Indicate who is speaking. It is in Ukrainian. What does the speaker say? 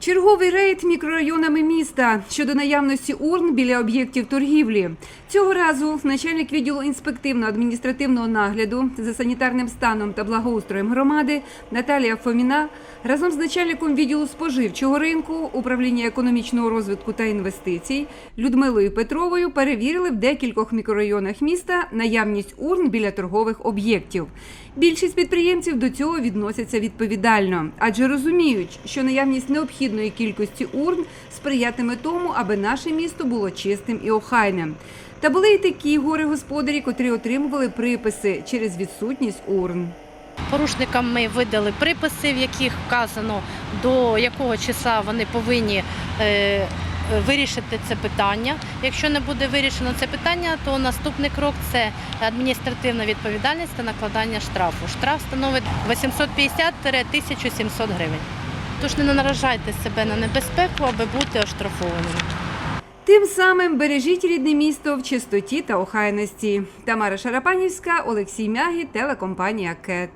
Speaker 1: Черговий рейд мікрорайонами міста щодо наявності урн біля об'єктів торгівлі. Цього разу начальник відділу інспективно-адміністративного нагляду за санітарним станом та благоустроєм громади Наталія Фоміна разом з начальником відділу споживчого ринку управління економічного розвитку та інвестицій Людмилою Петровою перевірили в декількох мікрорайонах міста наявність урн біля торгових об'єктів. Більшість підприємців до цього відносяться відповідально, адже розуміють, що наявність необхідної кількості урн сприятиме тому, аби наше місто було чистим і охайним. Та були й такі горе-господарі, котрі отримували приписи через відсутність урн.
Speaker 2: Порушникам ми видали приписи, в яких вказано до якого числа вони повинні е, вирішити це питання. Якщо не буде вирішено це питання, то наступний крок це адміністративна відповідальність та накладання штрафу. Штраф становить 850-1700 гривень. Тож не наражайте себе на небезпеку, аби бути оштрафованими.
Speaker 1: Тим самим бережіть рідне місто в чистоті та охайності. Тамара Шарапанівська, Олексій Мягі, телекомпанія КЕТ.